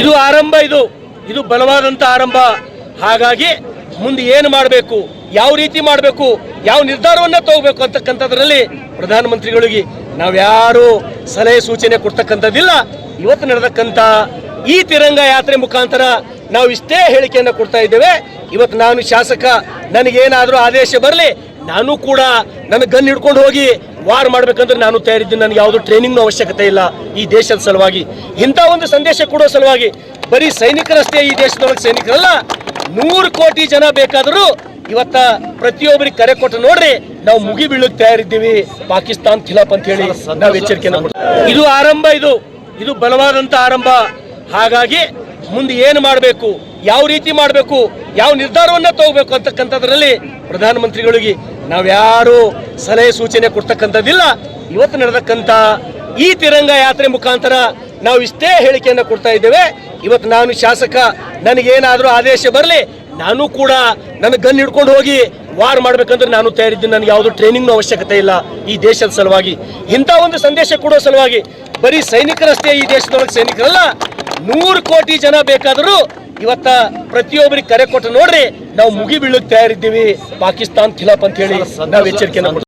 ಇದು ಆರಂಭ ಇದು. ಇದು ಬಲವಾದಂಥ ಆರಂಭ. ಹಾಗಾಗಿ ಮುಂದೆ ಏನು ಮಾಡಬೇಕು, ಯಾವ ರೀತಿ ಮಾಡಬೇಕು, ಯಾವ ನಿರ್ಧಾರವನ್ನು ತಗೋಬೇಕು ಅಂತಕ್ಕಂಥದ್ರಲ್ಲಿ ಪ್ರಧಾನಮಂತ್ರಿಗಳಿಗೆ ನಾವ್ಯಾರು ಸಲಹೆ ಸೂಚನೆ ಕೊಡ್ತಕ್ಕಂಥದ್ದಿಲ್ಲ. ಇವತ್ತು ನಡೆದಕ್ಕಂಥ ಈ ತಿರಂಗ ಯಾತ್ರೆ ಮುಖಾಂತರ ನಾವು ಇಷ್ಟೇ ಹೇಳಿಕೆಯನ್ನು ಕೊಡ್ತಾ ಇದ್ದೇವೆ. ಇವತ್ತು ನಾನು ಶಾಸಕ, ನನಗೇನಾದರೂ ಆದೇಶ ಬರಲಿ ನಾನು ಕೂಡ ನನ್ನ ಗನ್ ಹಿಡ್ಕೊಂಡು ಹೋಗಿ ವಾರ್ ಮಾಡ್ಬೇಕಂದ್ರೆ ನಾನು ತಯಾರಿದ್ದೀನಿ. ನನಗೆ ಯಾವುದು ಟ್ರೈನಿಂಗ್ನ ಅವಶ್ಯಕತೆ ಇಲ್ಲ ಈ ದೇಶದ ಸಲುವಾಗಿ. ಇಂಥ ಒಂದು ಸಂದೇಶ ಕೊಡೋ ಸಲುವಾಗಿ ಬರೀ ಸೈನಿಕರಷ್ಟೇ ಈ ದೇಶದೊಳಗೆ ಸೈನಿಕರಲ್ಲ ನೂರು ಕೋಟಿ ಜನ ಬೇಕಾದರೂ ಇವತ್ತ ಪ್ರತಿಯೊಬ್ಬರಿಗೆ ಕರೆ ಕೊಟ್ಟು ನೋಡ್ರಿ ನಾವು ಮುಗಿ ಬೀಳಕ್ ತಯಾರಿದ್ದೀವಿ. ಪಾಕಿಸ್ತಾನ್ ಖಿಲಾಫ್ ಅಂತ ಹೇಳಿ ನಾವು ಎಚ್ಚರಿಕೆಯನ್ನು ಕೊಡ್ತೀವಿ. ಇದು ಆರಂಭ ಇದು. ಇದು ಬಲವಾದಂತ ಆರಂಭ. ಹಾಗಾಗಿ ಮುಂದೆ ಏನು ಮಾಡಬೇಕು? ಯಾವ ರೀತಿ ಮಾಡಬೇಕು, ಯಾವ ನಿರ್ಧಾರವನ್ನ ತಗೋಬೇಕು ಅಂತಕ್ಕಂಥದ್ರಲ್ಲಿ ಪ್ರಧಾನಮಂತ್ರಿಗಳಿಗೆ ನಾವ್ಯಾರು ಸಲಹೆ ಸೂಚನೆ ಕೊಡ್ತಕ್ಕಂಥದ್ದಿಲ್ಲ. ಇವತ್ತು ನಡೆದಕ್ಕಂಥ ಈ ತಿರಂಗ ಯಾತ್ರೆ ಮುಖಾಂತರ ನಾವು ಇಷ್ಟೇ ಹೇಳಿಕೆಯನ್ನು ಕೊಡ್ತಾ ಇದ್ದೇವೆ. ಇವತ್ತು ನಾನು ಶಾಸಕ, ನನಗೇನಾದರೂ ಆದೇಶ ಬರಲಿ, ನಾನು ಕೂಡ ನನ್ನ ಗನ್ ಹಿಡ್ಕೊಂಡು ಹೋಗಿ ವಾರ್ ಮಾಡ್ಬೇಕಂದ್ರೆ ನಾನು ತಯಾರಿದ್ದೀನಿ ನನಗೆ ಯಾವುದು ಟ್ರೈನಿಂಗ್ನ ಅವಶ್ಯಕತೆ ಇಲ್ಲ ಈ ದೇಶದ ಸಲುವಾಗಿ. ಇಂಥ ಒಂದು ಸಂದೇಶ ಕೊಡೋ ಸಲುವಾಗಿ ಬರೀ ಸೈನಿಕರಷ್ಟೇ ಈ ದೇಶದೊಳಗೆ ಸೈನಿಕರಲ್ಲ ನೂರು ಕೋಟಿ ಜನ ಬೇಕಾದರೂ ಇವತ್ತ ಪ್ರತಿಯೊಬ್ಬರಿಗೆ ಕರೆ ಕೊಟ್ಟು ನೋಡ್ರಿ ನಾವು ಮುಗಿ ಬೀಳಕ್ಕೆ ತಯಾರಿದ್ದೀವಿ ಪಾಕಿಸ್ತಾನ್ ಖಿಲಾಫ್ ಅಂತ ಹೇಳಿ ನಾವು ಎಚ್ಚರಿಕೆಯನ್ನು